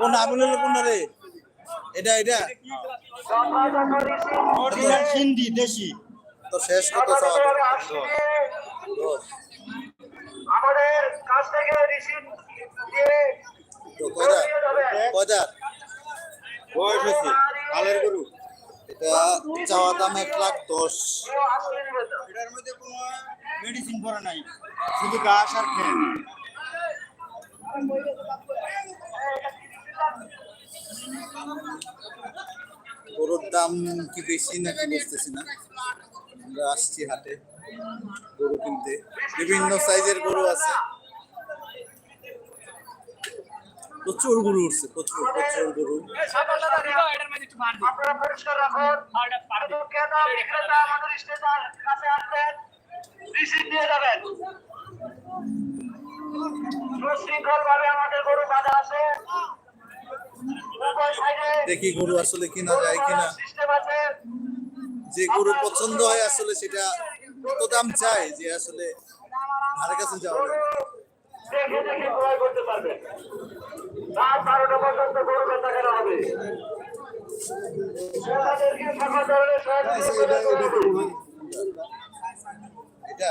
কোন আমিনুল কোন রে? এটা এটা। হিন্দি দেশি। তো শেষ চাওয়া দশ। আমাদের কাছ থেকে রিসিভ দিয়ে তো কয়টা কয়টা বয়স হয়েছে কালের গরু। এটা চাওয়া দাম এক লাখ দশ। এটার মধ্যে কোনো মেডিসিন করা নাই। শুধু ঘাস আর খেয়ে। গরুর দাম কি বেশি নাকি বুঝতেছি না? আমরা আসছি হাটে গরু কিনতে। বিভিন্ন সাইজের গরু আছে। প্রচুর গরু উঠছে, প্রচুর প্রচুর গরু। আমাদের গরু বাঁধা আছে। দেখি গরু আসলে কিনা যায় কিনা। যে গরু পছন্দ হয় আসলে সেটা কত দাম চাই যে আসলে ধারে কাছে যাওয়া দেখে এটা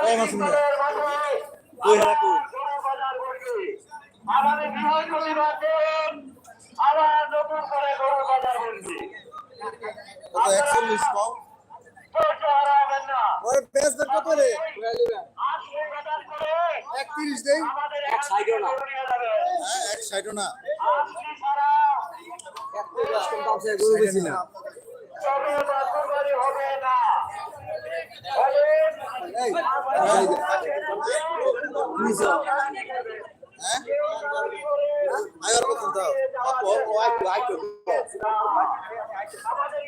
এই মাসুম কই হারা কই? আগামী বৃহস্পতিবার দিন আবার নতুন করে গরু বাজার বসবে কত একচল্লিশ পাও? ওই পেঁয়াজ দাম কত রে? আসলে বাজার দেই। এক সাইডও না। হ্যাঁ এক ষাটও না। হবে না। ফলে এই হ্যাঁ? আয়ার কত দাও। আপো ও আইতো আইতো আমাদের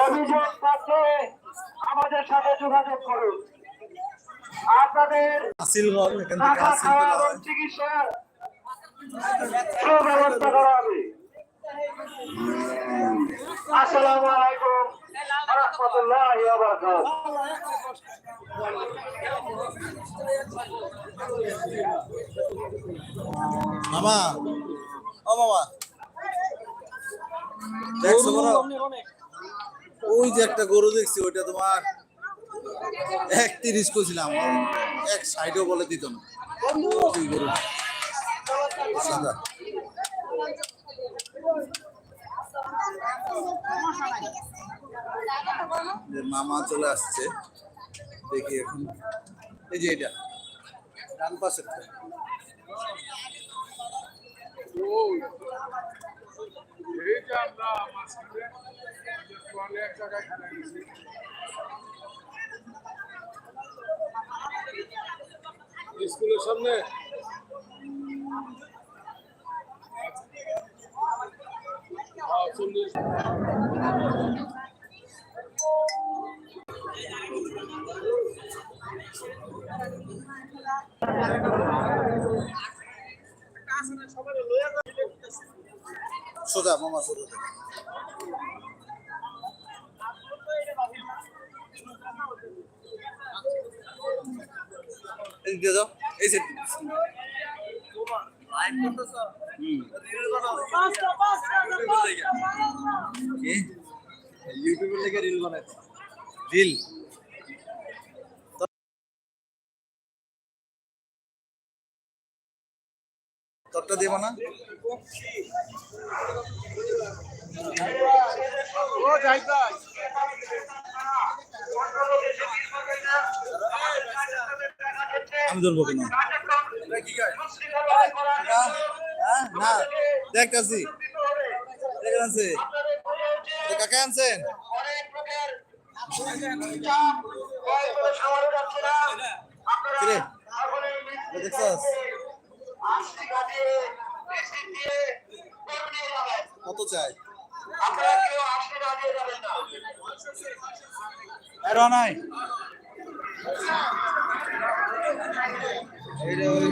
অভিযোগ থাকলে আমাদের সাথে যোগাযোগ করুন। আপনাদের চিকিৎসার সুব্যবস্থা করা হবে। আসসালামু আলাইকুম। রহমতুল্লাহ বারকাত মামা। ও মামা। ওই যে একটা গরু দেখছি ওইটা তোমার এক তিরিশ করছিলাম এক সাইডও বলে দিত না। ওই গরু। সাদা। মামা চলে আসছে দেখি এখন। এই যে এটা ডান পাশের এই যে আমরা মাঝখানে সোয়ালে এক জায়গায় খেলা গেছি স্কুলের সামনে। সোজা মামা সোজা। দিয়ে যাও এই সেট ইউটিউবের লেগে রিল বানাই রিল তোরটা দিব না ও যাই তাই আমি ধরবো কেন? হ্যাঁ না দেখতেছি। দেখে আনছে? কাকে আনছেন? কত চাই? নাই। এইটা ওই